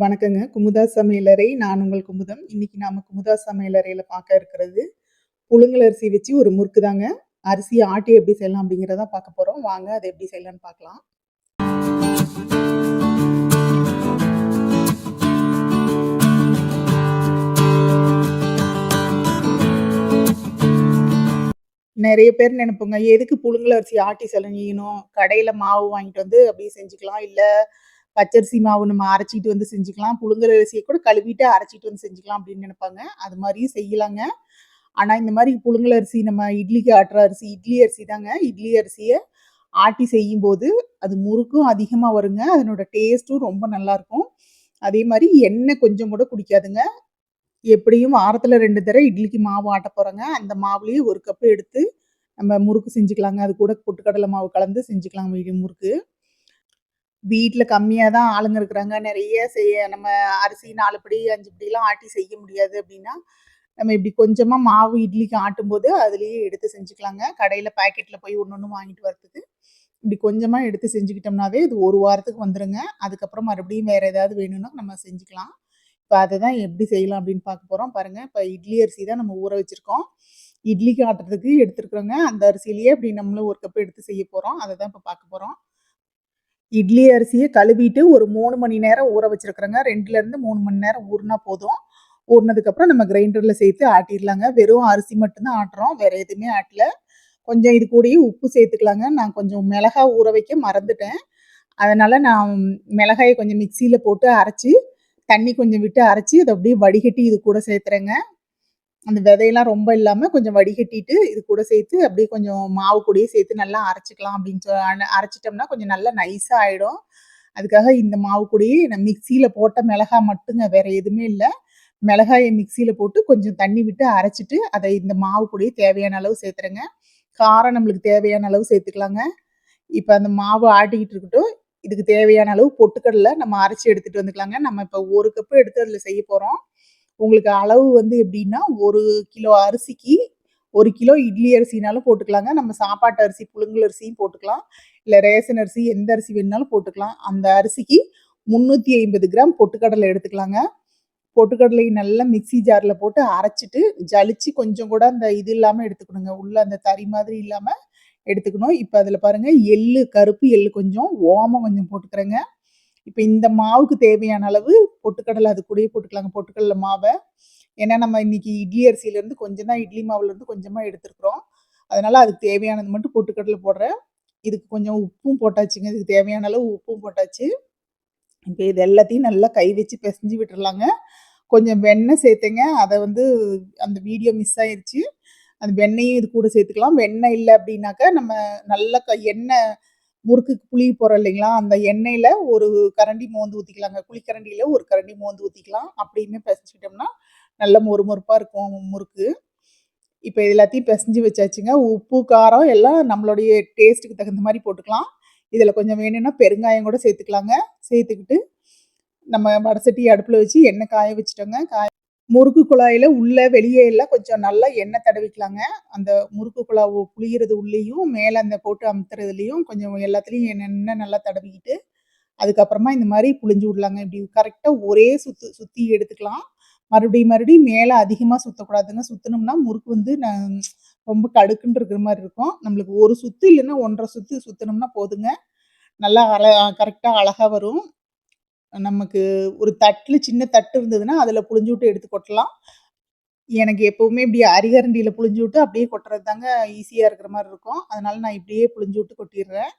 வணக்கங்க. குமுதா சமையலறை. நான் உங்கள் குமுதம். இன்னைக்கு நாம குமுதா சமையலறையில பார்க்க இருக்கிறது, புழுங்கல் அரிசி வச்சு ஒரு முறுக்கு தாங்க. அரிசி ஆட்டி எப்படி செய்யலாம் அப்படிங்கிறத பார்க்க போறோம். வாங்க அதை எப்படி செய்யலாம்னு பார்க்கலாம். நிறைய பேர் நினைப்புங்க எதுக்கு புழுங்கல் அரிசி ஆட்டி செய்யணும்? கடையில மாவு வாங்கிட்டு வந்து அப்படியே செஞ்சுக்கலாம். இல்லை பச்சரிசி மாவு நம்ம அரைச்சிட்டு வந்து செஞ்சுக்கலாம். புழுங்கல் அரிசியை கூட கழுவிட்டு அரைச்சிட்டு வந்து செஞ்சுக்கலாம் அப்படின்னு நினைப்பாங்க அது மாதிரியும் செய்யலாங்க. ஆனால் இந்த மாதிரி புழுங்கல் அரிசி நம்ம இட்லிக்கு ஆட்டுற அரிசி, இட்லி அரிசி தாங்க. இட்லி அரிசியை ஆட்டி செய்யும்போது, அது முறுக்கும் அதிகமாக வருங்க. அதனோட டேஸ்ட்டும் ரொம்ப நல்லாயிருக்கும் அதே மாதிரி எண்ணெய் கொஞ்சம் கூட குடிக்காதுங்க. எப்படியும் வாரத்தில் ரெண்டு தடவை இட்லிக்கு மாவு ஆட்ட போகிறோங்க அந்த மாவுலேயும் ஒரு கப்பு எடுத்து நம்ம முறுக்கு செஞ்சுக்கலாங்க. அது கூட பொட்டுக்கடலை மாவு கலந்து செஞ்சுக்கலாம் முறுக்கு. வீட்டில் கம்மியாக தான் ஆளுங்க இருக்கிறாங்க. நிறைய செய்ய நம்ம அரிசி நாலு படி, அஞ்சு படிலாம் ஆட்டி செய்ய முடியாது அப்படின்னா, நம்ம இப்படி கொஞ்சமாக மாவு இட்லிக்கு ஆட்டும்போது, அதுலேயே எடுத்து செஞ்சுக்கலாங்க. கடையில் பேக்கெட்டில் போய் ஒன்று ஒன்று வாங்கிட்டு வரதுக்கு, இப்படி கொஞ்சமாக எடுத்து செஞ்சுக்கிட்டோம்னாவே, இது ஒரு வாரத்துக்கு வந்துடுங்க அதுக்கப்புறம் மறுபடியும் வேறு ஏதாவது வேணும்னா நம்ம செஞ்சுக்கலாம். இப்போ அதை தான் எப்படி செய்யலாம் அப்படின்னு பார்க்க போகிறோம் பாருங்கள் இப்போ இட்லி அரிசி தான் நம்ம ஊற வச்சுருக்கோம். இட்லிக்கு ஆட்டுறதுக்கு எடுத்துருக்குறோங்க. அந்த அரிசியிலேயே இப்படி நம்மளும் ஒரு கப் எடுத்து செய்ய போகிறோம் அதை தான் இப்போ பார்க்க போகிறோம் இட்லி அரிசியை கழுவிட்டு ஒரு மூணு மணி நேரம் ஊற வச்சிருக்கிறேங்க. 2லருந்து 3 மணி நேரம் ஊறினா போதும். ஊறினதுக்கப்புறம் நம்ம கிரைண்டரில் சேர்த்து ஆட்டிடலாங்க வெறும் அரிசி மட்டும்தான் ஆட்டுறோம். வேறு எதுவுமே ஆட்டல. கொஞ்சம் இது கூடயும் உப்பு சேர்த்துக்கலாங்க. நான் கொஞ்சம் மிளகா ஊற வைக்க மறந்துட்டேன். அதனால் நான் மிளகாயை கொஞ்சம் மிக்சியில் போட்டு அரைச்சி தண்ணி கொஞ்சம் விட்டு அரைச்சி அதை அப்படியே வடிகட்டி இது கூட சேர்த்துறேங்க. அந்த விதையெல்லாம் ரொம்ப இல்லாம கொஞ்சம் வடிகட்டிட்டு, இது கூட சேர்த்து அப்படியே கொஞ்சம் மாவு கூடயே சேர்த்து நல்லா அரைச்சிக்கலாம் அப்படின்னு சொ அரைச்சிட்டோம்னா கொஞ்சம் நல்லா நைஸா ஆயிடும். அதுக்காக இந்த மாவு கூடயே நான் மிக்ஸியில போட்ட மிளகா மட்டுங்க. வேற எதுவுமே இல்லை மிளகாயை மிக்ஸியில போட்டு கொஞ்சம் தண்ணி விட்டு அரைச்சிட்டு அதை இந்த மாவு கூடயே தேவையான அளவு சேர்த்துறேங்க. காரம் நம்மளுக்கு தேவையான அளவு சேர்த்துக்கலாங்க. இப்ப அந்த மாவு ஆட்டிக்கிட்டு இருக்கட்டும். இதுக்கு தேவையான அளவு பொட்டுக்கடலை நம்ம அரைச்சி எடுத்துட்டு வந்துக்கலாங்க. நம்ம இப்ப ஒரு கப்பு எடுத்து அதில் செய்ய போறோம். உங்களுக்கு அளவு வந்து எப்படின்னா, ஒரு கிலோ அரிசிக்கு ஒரு கிலோ இட்லி அரிசினாலும் போட்டுக்கலாங்க. நம்ம சாப்பாட்டு அரிசி, புழுங்கல் அரிசியும் போட்டுக்கலாம். இல்லை ரேஷன் அரிசி எந்த அரிசி வேணுனாலும் போட்டுக்கலாம். அந்த அரிசிக்கு 350 கிராம் பொட்டுக்கடலை எடுத்துக்கலாங்க. பொட்டுக்கடலையை நல்லா மிக்ஸி ஜாரில் போட்டு அரைச்சிட்டு ஜலிச்சு கொஞ்சம் கூட அந்த இது இல்லாமல் எடுத்துக்கணுங்க. உள்ளே அந்த தறி மாதிரி இல்லாமல் எடுத்துக்கணும். இப்போ அதில் பாருங்கள் எள்ளு, கருப்பு எள்ளு கொஞ்சம், ஓமம் கொஞ்சம் போட்டுக்கிறேங்க. இப்போ இந்த மாவுக்கு தேவையான அளவு பொட்டுக்கடலை அது கூடயே போட்டுக்கலாங்க. பொட்டுக்கடலை மாவை ஏன்னா நம்ம இன்னைக்கு இட்லி அரிசியிலேருந்து கொஞ்சம் தான் இட்லி மாவுலேருந்து கொஞ்சமாக எடுத்துருக்குறோம் அதனால அதுக்கு தேவையானது மட்டும் பொட்டுக்கடலை போடுறேன். இதுக்கு கொஞ்சம் உப்பும் போட்டாச்சுங்க. இதுக்கு தேவையான அளவு உப்பும் போட்டாச்சு. இப்போ இது எல்லாத்தையும் நல்லா கை வச்சு பிசைஞ்சு விட்டுறலாங்க. கொஞ்சம் வெண்ணெய் சேர்த்தேங்க. அதை வந்து அந்த வீடியோ மிஸ் ஆயிடுச்சு அந்த வெண்ணெயும் இது கூட சேர்த்துக்கலாம். வெண்ணெய் இல்லை அப்படின்னாக்கா, நம்ம நல்லா க எண்ணெய் முறுக்கு புளி போகிறோம் இல்லைங்களா? அந்த எண்ணெயில ஒரு கரண்டி மோந்து ஊத்திக்கலாங்க. குழிக்கரண்டியில ஒரு கரண்டி மோந்து ஊத்திக்கலாம். அப்படின்னு பிசைச்சிட்டோம்னா நல்ல மொறுமொறுப்பா இருக்கும் முறுக்கு. இப்போ இது எல்லாத்தையும் பிசைஞ்சு வச்சாச்சுங்க. உப்பு, காரம் எல்லாம் நம்மளுடைய டேஸ்ட்டுக்கு தகுந்த மாதிரி போட்டுக்கலாம். இதில் கொஞ்சம் வேணும்னா பெருங்காயம் கூட சேர்த்துக்கலாங்க. சேர்த்துக்கிட்டு, நம்ம வடசட்டி அடுப்பில் வச்சு எண்ணெய் காய வச்சுட்டோங்க. காய முறுக்கு குழாயில் உள்ளே வெளியே எல்லாம் கொஞ்சம் நல்லா எண்ணெய் தடவிக்கலாங்க. அந்த முறுக்கு குழாவு புளியறது உள்ளேயும், மேலே அந்த போட்டு அமுத்துறதுலேயும் கொஞ்சம் எல்லாத்துலேயும் எண்ணெய் நல்லா தடவிக்கிட்டு, அதுக்கப்புறமா இந்த மாதிரி புழிஞ்சு விடலாங்க. இப்படி கரெக்டாக ஒரே சுத்து சுற்றி எடுத்துக்கலாம். மறுபடியும் மறுபடியும் மேலே அதிகமாக சுத்தக்கூடாதுங்க. சுற்றினோம்னா முறுக்கு வந்து ந ரொம்ப கடுக்குன்னு இருக்கிற மாதிரி இருக்கும். நம்மளுக்கு ஒரு சுத்து இல்லைன்னா ஒன்றரை சுத்து சுற்றினோம்னா போதுங்க. நல்லா அழ கரெக்டாக அழகாக வரும். நமக்கு ஒரு தட்டில் சின்ன தட்டு இருந்ததுன்னா, அதில் புழிஞ்சு விட்டு எடுத்து கொட்டலாம். எனக்கு எப்பவுமே இப்படி அரிகரண்டியில் புழிஞ்சு விட்டு அப்படியே கொட்டுறது தாங்க ஈஸியாக இருக்கிற மாதிரி இருக்கும். அதனால நான் இப்படியே புழிஞ்சு விட்டு கொட்டிடுறேன்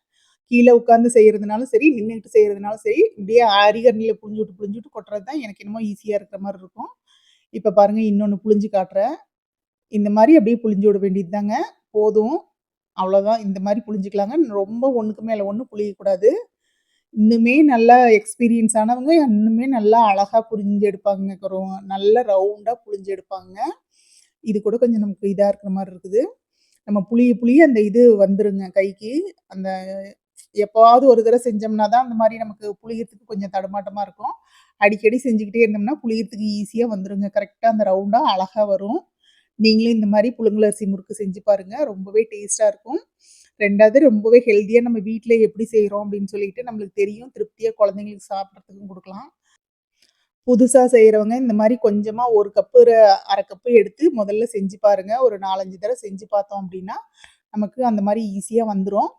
கீழே உட்காந்து செய்கிறதுனாலும் சரி, நின்றுக்கிட்டு செய்கிறதுனாலும் சரி, இப்படியே அரிகரண்டியில புழிஞ்சு விட்டு புழிஞ்சு விட்டு கொட்டுறது தான் எனக்கு என்னமோ ஈஸியாக இருக்கிற மாதிரி இருக்கும். இப்போ பாருங்கள் இன்னொன்று புழிஞ்சு காட்டுறேன். இந்த மாதிரி அப்படியே புழிஞ்சு விட வேண்டியது தாங்க. போதும். அவ்வளோதான். இந்த மாதிரி புழிஞ்சிக்கலாங்க ரொம்ப ஒன்றுக்கு மேலே ஒன்றும் புழியக்கூடாது. இன்னுமே நல்லா எக்ஸ்பீரியன்ஸ் ஆனவங்க இன்னுமே நல்லா அழகாக புரிஞ்செடுப்பாங்க ரொ நல்ல ரவுண்டாக புழிஞ்சு எடுப்பாங்க. இது கூட கொஞ்சம் நமக்கு இதாக இருக்கிற மாதிரி இருக்குது. நம்ம புளிய புளிய அந்த இது வந்துருங்க கைக்கு. அந்த எப்போவாவது ஒரு தடவை செஞ்சோம்னா தான் அந்த மாதிரி நமக்கு புளியத்துக்கு கொஞ்சம் தடுமாட்டமாக இருக்கும். அடிக்கடி செஞ்சுக்கிட்டே இருந்தோம்னா, புளியத்துக்கு ஈஸியாக வந்துருங்க. கரெக்டாக அந்த ரவுண்டாக அழகாக வரும். நீங்களும் இந்த மாதிரி புழுங்கலரிசி முறுக்கு செஞ்சு பாருங்கள் ரொம்பவே டேஸ்ட்டாக இருக்கும். ரெண்டாவது ரொம்பவே ஹெல்த்தியாக நம்ம வீட்டில் எப்படி செய்கிறோம் அப்படின்னு சொல்லிட்டு நம்மளுக்கு தெரியும். திருப்தியாக குழந்தைங்களுக்கு சாப்பிட்றதுக்கும் கொடுக்கலாம் புதுசாக செய்கிறவங்க இந்த மாதிரி கொஞ்சமாக ஒரு கப்பு ர 1/2 கப்பு எடுத்து முதல்ல செஞ்சு பாருங்க. ஒரு நாலஞ்சு தடவை செஞ்சு பார்த்தோம் அப்படின்னா நமக்கு அந்த மாதிரி ஈஸியாக வந்துடும்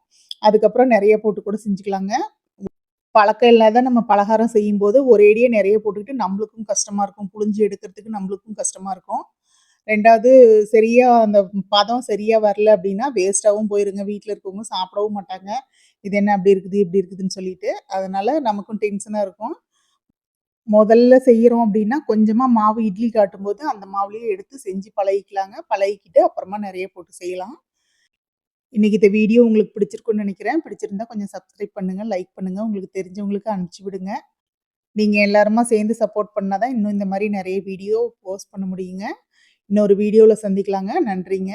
அதுக்கப்புறம் நிறைய போட்டு கூட செஞ்சுக்கலாங்க. பழக்கம் இல்லாத நம்ம பலகாரம் செய்யும்போது ஒரேடியா நிறைய போட்டுக்கிட்டு நம்மளுக்கும் கஷ்டமாக இருக்கும். புழிஞ்சு எடுக்கிறதுக்கு நம்மளுக்கும் கஷ்டமாக இருக்கும். ரெண்டாவது சரியா அந்த பதம் சரியா வரல அப்படின்னா வேஸ்ட்டாகவும் போயிருங்க. வீட்டில் இருக்கவங்க சாப்பிடவும் மாட்டாங்க. இது என்ன அப்படி இருக்குது, இப்படி இருக்குதுன்னு சொல்லிட்டு. அதனால நமக்கும் டென்ஷனாக இருக்கும். முதல்ல செய்கிறோம் அப்படின்னா கொஞ்சமாக மாவு இட்லி காட்டும் போது அந்த மாவுலேயே எடுத்து செஞ்சு பழகிக்கலாங்க. பழகிக்கிட்டு அப்புறமா நிறைய போட்டு செய்யலாம். இன்றைக்கி இந்த வீடியோ உங்களுக்கு பிடிச்சிருக்குன்னு நினைக்கிறேன் பிடிச்சிருந்தா கொஞ்சம் சப்ஸ்கிரைப் பண்ணுங்கள் லைக் பண்ணுங்கள் உங்களுக்கு தெரிஞ்சவங்களுக்கு அனுப்பிச்சி விடுங்க. நீங்கள் எல்லாருமா சேர்ந்து சப்போர்ட் பண்ணால் தான் இன்னும் இந்த மாதிரி நிறைய வீடியோ போஸ்ட் பண்ண முடியுங்க. இன்னொரு வீடியோவில் சந்திக்கலாங்க. நன்றிங்க.